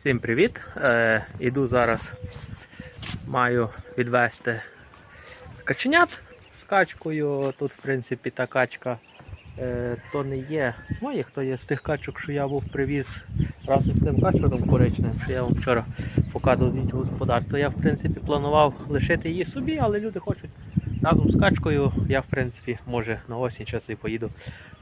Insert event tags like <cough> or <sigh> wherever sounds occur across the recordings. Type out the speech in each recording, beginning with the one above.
Всім привіт! Е, іду зараз, маю відвести каченят з качкою. Тут, в принципі, та качка е, то не є моїх, то є з тих качок, що я був привіз разом з тим качуром коричневим, що я вам вчора показував іншого господарства. Я, в принципі, планував лишити її собі, але люди хочуть разом з качкою. Я, в принципі, може на осінь часи поїду,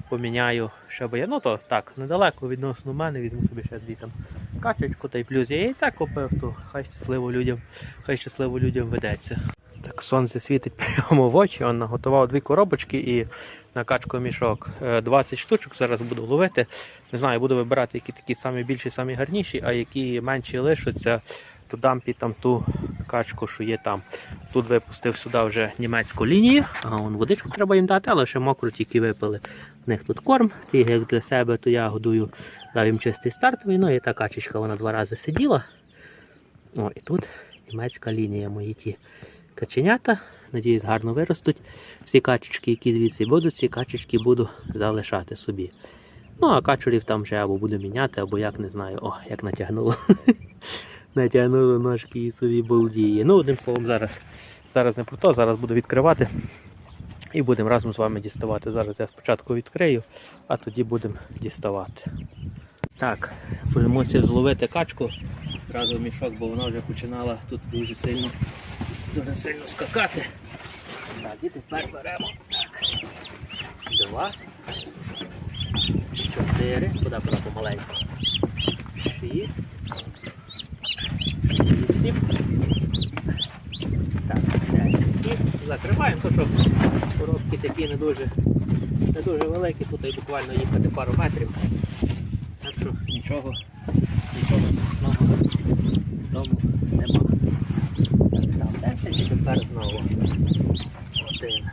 поміняю, щоб я. Ну то так, недалеко відносно мене, візьму собі ще дві там качечку та й плюс я яйця купив, то хай щасливо людям, хай щасливо людям ведеться. Так сонце світить прямо в очі, он наготував дві коробочки і на качку мішок. Е, 20 штучок зараз буду ловити. Не знаю, буду вибирати, які такі самі більші, самі гарніші, а які менші лишаться, то дам під там ту качку, що є там. Тут випустив сюди вже німецьку лінію, а вон водичку треба їм дати, але ще мокро тільки випили. В них тут корм, ті як для себе, то я годую, дав їм чистий стартовий, ну і та качечка вона два рази сиділа. О, і тут німецька лінія мої ті каченята. Надіюсь, гарно виростуть. Всі качечки, які звідси будуть, всі качечки буду залишати собі. Ну, а качурів там вже або буду міняти, або як не знаю. О, як натягнуло. <laughs> натягнуло ножки і собі балдіє. Ну, одним словом, зараз. Зараз не про то, зараз буду відкривати. І будемо разом з вами діставати. Зараз я спочатку відкрию, а тоді будемо діставати. Так, мусив зловити качку. Зразу в мішок, бо вона вже починала тут дуже сильно, дуже сильно скакати. Так, і тепер беремо. Так. Два. Чотири. Куди куди помаленьку. Шість. Вісім. Так, дев'ять. І то що коробки такі не дуже, не дуже великі, тут і буквально їхати пару метрів. Так що нічого, нічого страшного в тому нема. Там 10 і тепер знову. Один,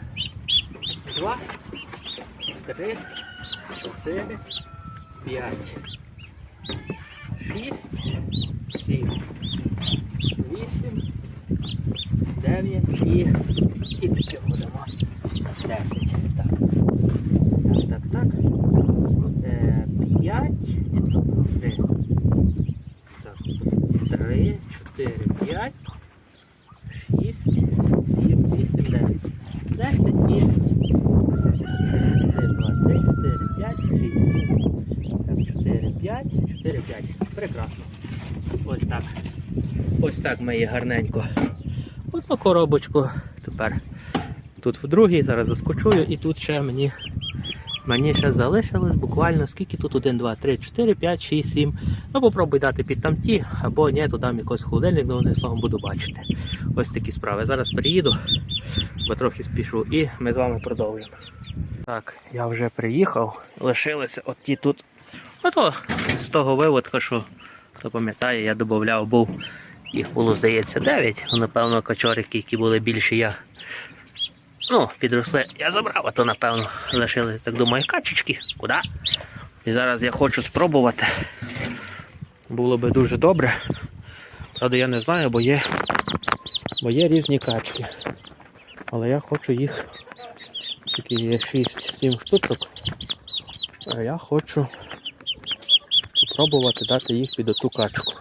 два, три, чотири, п'ять, шість, сім, вісім, дев'ять і, і таки будемо. Десять. Так. Так, так, так. Е, П'ять. Три. Так. Три, чотири, п'ять. Шість, сім, вісім, дев'ять. Десять і. Один, два, три, чотири, п'ять, шість, сім. Так, чотири, п'ять, чотири, п'ять. Прекрасно. Ось так. Ось так ми її гарненько. Одну коробочку. Тепер тут в другій, зараз заскочую, і тут ще мені Мені ще залишилось буквально скільки тут 1, 2, 3, 4, 5, 6, 7. Ну попробуй дати під там ті, або ні, то дам якось холодильник, ну одним словом буду бачити. Ось такі справи. Зараз приїду, бо трохи спішу, і ми з вами продовжимо. Так, я вже приїхав, лишилися от ті тут. Ото з того виводка, що хто пам'ятає, я додавав, був їх було, здається, 9. Ну, Напевно, качорики, які були більші, я Ну, підросли, я забрав, а то напевно лишились, так думаю, качечки. Куди? І зараз я хочу спробувати. Було би дуже добре. Правда, я не знаю, бо є, бо є різні качки. Але я хочу їх, тільки є 6-7 штучок. А я хочу спробувати дати їх під оту качку.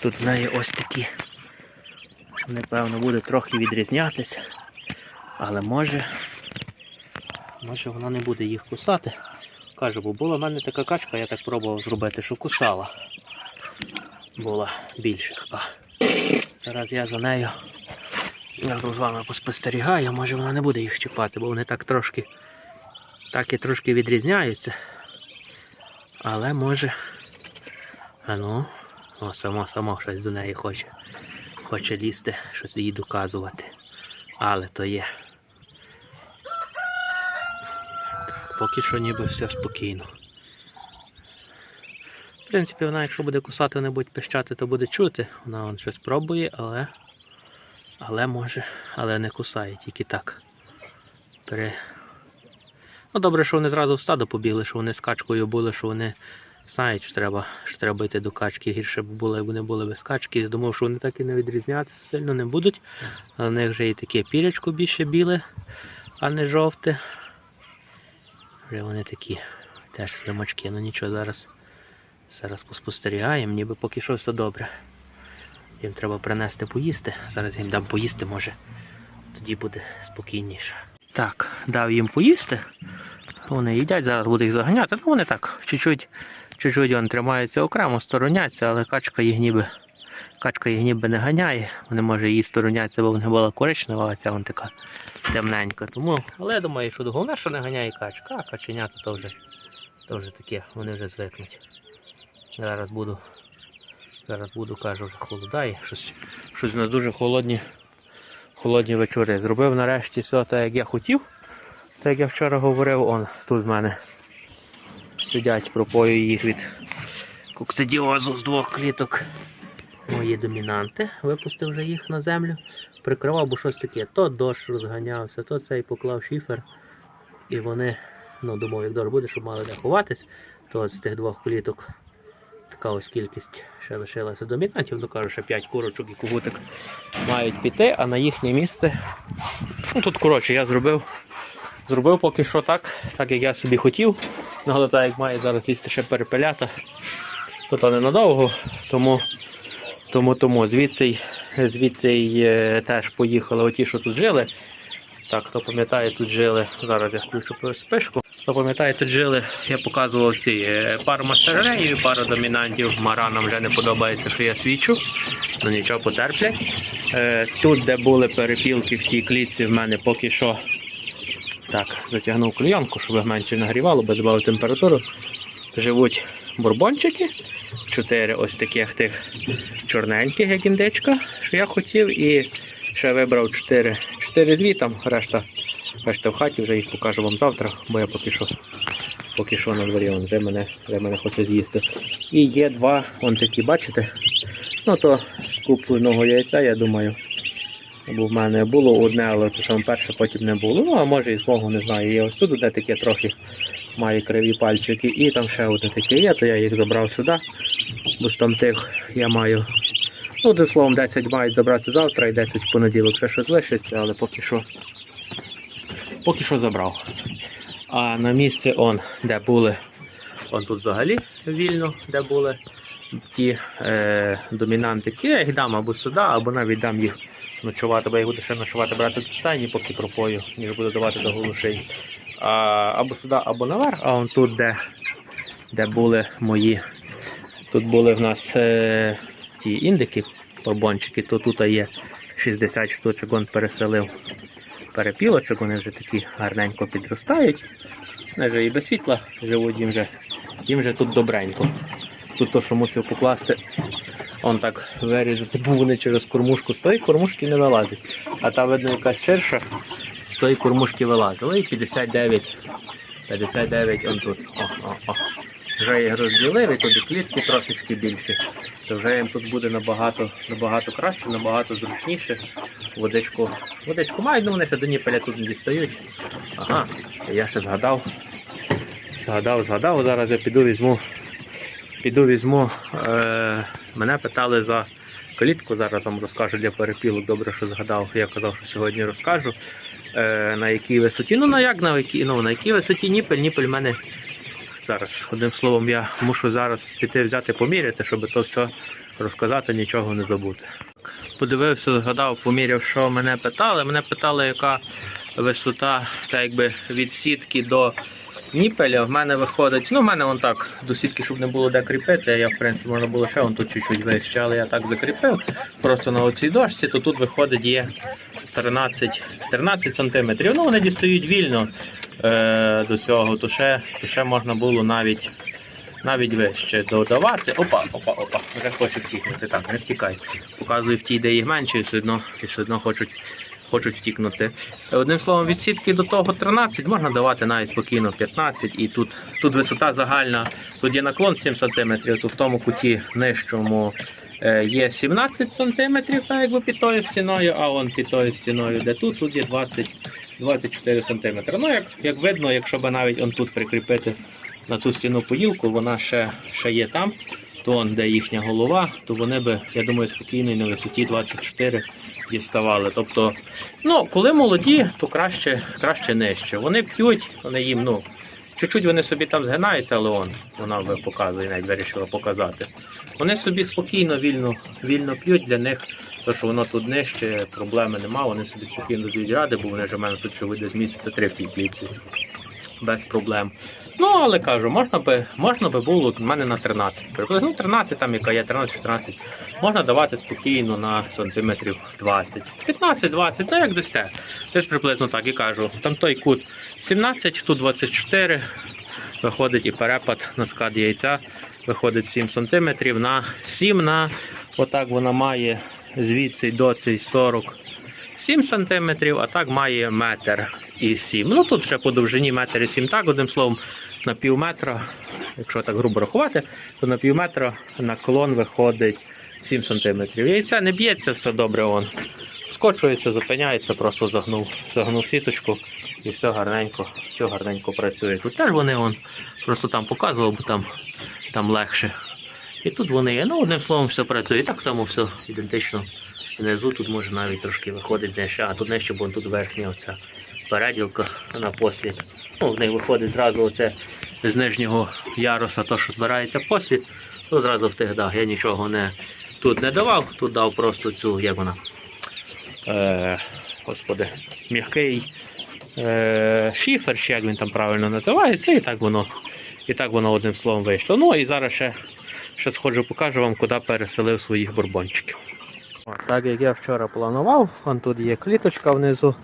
Тут в неї ось такі. Напевно, буде трохи відрізнятися, але може, може вона не буде їх кусати. Кажу, бо була в мене така качка, я так пробував зробити, що кусала. Була більших. А зараз я за нею разом з вами поспостерігаю, може вона не буде їх чіпати, бо вони так трошки так і трошки відрізняються. Але може. А ну, о, само, само щось до неї хоче хоче лізти, щось їй доказувати. Але то є. Так, поки що ніби все спокійно. В принципі, вона, якщо буде кусати, не буде пищати, то буде чути. Вона вон щось пробує, але але може, але не кусає, тільки так. Пере... Ну, добре, що вони зразу в стадо побігли, що вони з качкою були, що вони знають, що треба що треба йти до качки. Гірше б було, як вони були без качки. Я думав, що вони так і не відрізнятися сильно не будуть. Але в них вже і таке пірячко більше біле, а не жовте. Вже вони такі теж слимачки, ну нічого зараз Зараз поспостерігаємо, ніби поки що все добре. Їм треба принести поїсти. Зараз їм дам поїсти, може. Тоді буде спокійніше. Так, дав їм поїсти. Вони їдять, зараз буду їх заганяти. Ну вони так, чуть-чуть, чуть-чуть вони тримаються окремо, стороняться, але качка їх ніби. Качка їх ніби не ганяє. Вони може її стороняться, бо вона була коричнева, а ця вона така темненька. Тому, але я думаю, що головне, що не ганяє качка, а каченята то вже, то вже таке, вони вже звикнуть. Зараз буду. Зараз буду, кажу, вже холодає. Щось, щось у нас дуже холодні, холодні вечори. Зробив нарешті все так, як я хотів. Так як я вчора говорив, он тут в мене сидять, пропою їх від коксидіозу з двох кліток. Мої домінанти. Випустив вже їх на землю. Прикривав, бо щось таке. То дощ розганявся, то цей поклав шифер. І вони, ну думав, як добре буде, щоб мали де ховатись, то з тих двох кліток така ось кількість ще лишилася домінантів. Ну кажу, що 5 курочок і кугутик мають піти, а на їхнє місце. Ну тут коротше я зробив. Зробив поки що так, так як я собі хотів. Нагадаю, так як має зараз лізти ще перепелята. То то ненадовго, тому тому, тому звідси, звідси е, теж поїхали оті, що тут жили. Так, хто пам'ятає, тут жили. Зараз я включу спишку. Хто пам'ятає, тут жили, я показував ці е, пару мастереїв, пару домінантів. Маранам вже не подобається, що я свічу. Ну нічого потерплять. Е, Тут, де були перепілки в тій клітці, в мене поки що так, затягнув клейонку, щоб менше нагрівало, бо додав температуру. Живуть бурбончики. Чотири ось таких тих чорненьких, як індичка, що я хотів, і ще вибрав чотири, чотири звітам, решта, решта в хаті, вже їх покажу вам завтра, бо я поки що, поки що на дворі, он вже мене, вже мене хоче з'їсти. І є два, вон такі, бачите? Ну то з купленого яйця, я думаю. Бо в мене було одне, але це саме перше потім не було. Ну, а може і свого не знаю. Є ось тут одне таке трохи має криві пальчики, і там ще одне таке є, то я їх забрав сюди. Бо там тих я маю. Ну, одним словом, 10 мають забрати завтра і 10 в понеділок ще щось лишиться, але поки що. Поки що забрав. А на місце он, де були, он тут взагалі вільно, де були ті е, домінантики, я їх дам або сюди, або навіть дам їх ночувати, бо я буду ще ночувати брати до стайні, поки пропою, ніж буду давати до голушей. А, або сюди, або наверх, а он тут, де, де були мої. Тут були в нас е, ті індики, порбончики, то тут є 60 штучок, он переселив перепілочок, вони вже такі гарненько підростають. Вони вже і без світла живуть, їм вже, їм вже тут добренько. Тут то, що мусив покласти, он так вирізати, бо вони через кормушку з тої кормушки не вилазять. А та видно якась ширша, з тої кормушки вилазили. І 59, 59 он тут. О, о, о. Вже їх розділив, і туди клітки трошечки більші. То вже їм тут буде набагато, набагато краще, набагато зручніше. Водичку, водичку мають, ну вони ще до ніпеля тут не дістають. Ага, я ще згадав. Згадав, згадав, зараз я піду візьму. Піду візьму. Е, мене питали за клітку, зараз вам розкажу для перепілок. Добре, що згадав. Я казав, що сьогодні розкажу. Е, на якій висоті. Ну на як на якій, ну, на якій висоті ніпель, ніпель в мене зараз. Одним словом, я мушу зараз піти взяти поміряти, щоб то все розказати, нічого не забути. Подивився, згадав, поміряв, що мене питали. Мене питали, яка висота так якби від сітки до ніпеля. В мене виходить, ну в мене вон так, до сітки, щоб не було де кріпити. Я, в принципі, можна було ще вон тут чуть-чуть вище, але я так закріпив. Просто на оцій дошці, то тут виходить є 13, 13 сантиметрів. Ну, вони дістають вільно е, до цього, то ще, то ще можна було навіть. Навіть вище додавати. Опа, опа, опа, вже хочу втікнути. Так, не втікай. Показую в тій, де їх менше, і все одно, і все одно хочуть, хочуть втікнути. Одним словом, від сітки до того 13, можна давати навіть спокійно 15. І тут, тут висота загальна, тут є наклон 7 см, то в тому куті нижчому е, є 17 см, так якби під тою стіною, а он під тою стіною, де тут, тут є 20, 24 см. Ну, як, як видно, якщо би навіть он тут прикріпити на цю стіну поїлку, вона ще, ще є там, то де їхня голова, то вони би, я думаю, спокійно і на висоті 24 діставали. Тобто, ну, коли молоді, то краще, краще нижче. Вони п'ють, вони їм, ну, Чуть-чуть вони собі там згинаються, але он, вона вже показує, навіть вирішила показати. Вони собі спокійно, вільно, вільно п'ють для них, то що воно тут нижче, проблеми нема, вони собі спокійно дають ради, бо вони ж у мене тут живуть десь місяця три в тій клітці. Без проблем. Ну, але кажу, можна би, можна би було в мене на 13. Приблизно ну, 13, там яка є 13-14. Можна давати спокійно на сантиметрів 20. 15-20, то як дасте. Теж приблизно так і кажу. Там той кут 17, тут 24. Виходить і перепад на скад яйця. Виходить 7 см на 7 на отак вона має звідси до цей 40 7 см, а так має метр і 7. Ну тут ще по довжині метр і 7, так, одним словом, на пів метра, якщо так грубо рахувати, то на пів метра наклон виходить 7 см. Яйця не б'ється, все добре. он. Скочується, зупиняється, просто загнув, загнув сіточку і все гарненько, все гарненько працює. Тут теж вони он, просто там показував, бо там, там легше. І тут вони є. Ну, одним словом, все працює. І так само все ідентично. Внизу тут може навіть трошки виходить нижче, а тут нижче, бо тут верхня оця переділка на послід. Ну, в неї виходить зразу оце з нижнього яруса, то що збирається послід, то зразу в тих дах. Я нічого не тут не давав, тут дав просто цю, як вона. Е, господи, м'який е, шифер, чи як він там правильно називається, і так воно, і так воно одним словом вийшло. Ну і зараз ще, ще сходжу, покажу вам, куди переселив своїх бурбончиків. Так як я вчора планував, вон тут є кліточка внизу,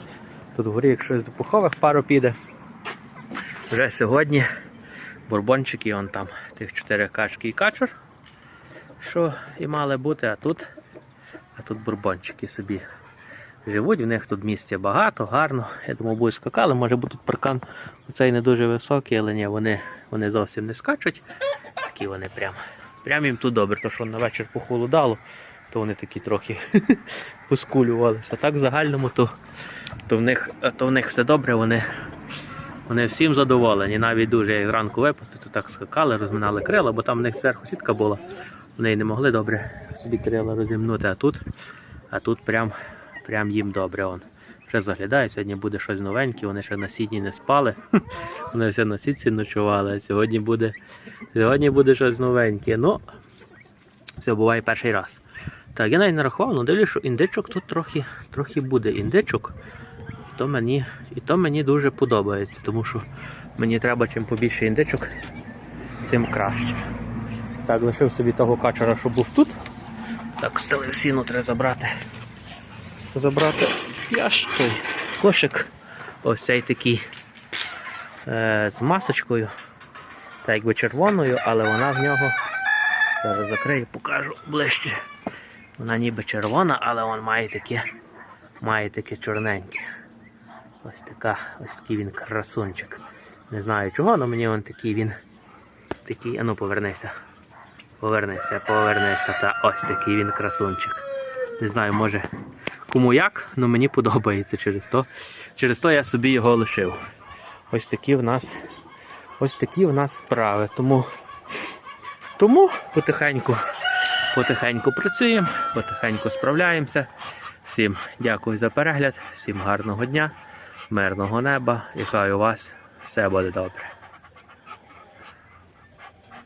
тут вгорі як до пухових пару піде. Вже сьогодні бурбончики, он там тих чотири качки і качур, що і мали бути, а тут, а тут бурбончики собі живуть, в них тут місця багато, гарно. Я думаю, будуть скакали, може бо тут паркан оцей не дуже високий, але ні, вони, вони зовсім не скачуть. Такі вони прям. Прям їм тут добре, то що на вечір похолодало, то вони такі трохи <laughs> поскулювалися. Так в загальному, то, то, в них, то в них все добре, вони, вони всім задоволені. Навіть дуже як зранку випустити, то так скакали, розминали крила, бо там в них зверху сітка була. Вони не могли добре собі крила розімнути, а тут, а тут прям, прям їм добре. Он. Вже заглядаю, сьогодні буде щось новеньке, вони ще на сідні не спали. <laughs> Вони все на сітці ночували, а сьогодні буде, сьогодні буде щось новеньке. Ну, це буває перший раз. Так, я навіть нарахував, ну дивлюсь, що індичок тут трохи, трохи буде індичок. І то, мені, і то мені дуже подобається, тому що мені треба чим побільше індичок, тим краще. Так, лишив собі того качера, що був тут. Так, стелив сіну треба забрати. Забрати той кошик. Ось цей такий е, з масочкою. Так якби червоною, але вона в нього. Зараз закрию, покажу ближче. Вона ніби червона, але він має таке, має таке чорненьке. Ось така, ось такий він красунчик. Не знаю чого, але мені він такий він. Такий, ану повернися. Повернися, повернися. Та ось такий він красунчик. Не знаю, може кому як, але мені подобається через то. Через то я собі його лишив. Ось такі в нас, ось такі в нас справи. Тому, тому потихеньку, потихеньку працюємо, потихеньку справляємося. Всім дякую за перегляд, всім гарного дня, мирного неба і хай у вас все буде добре.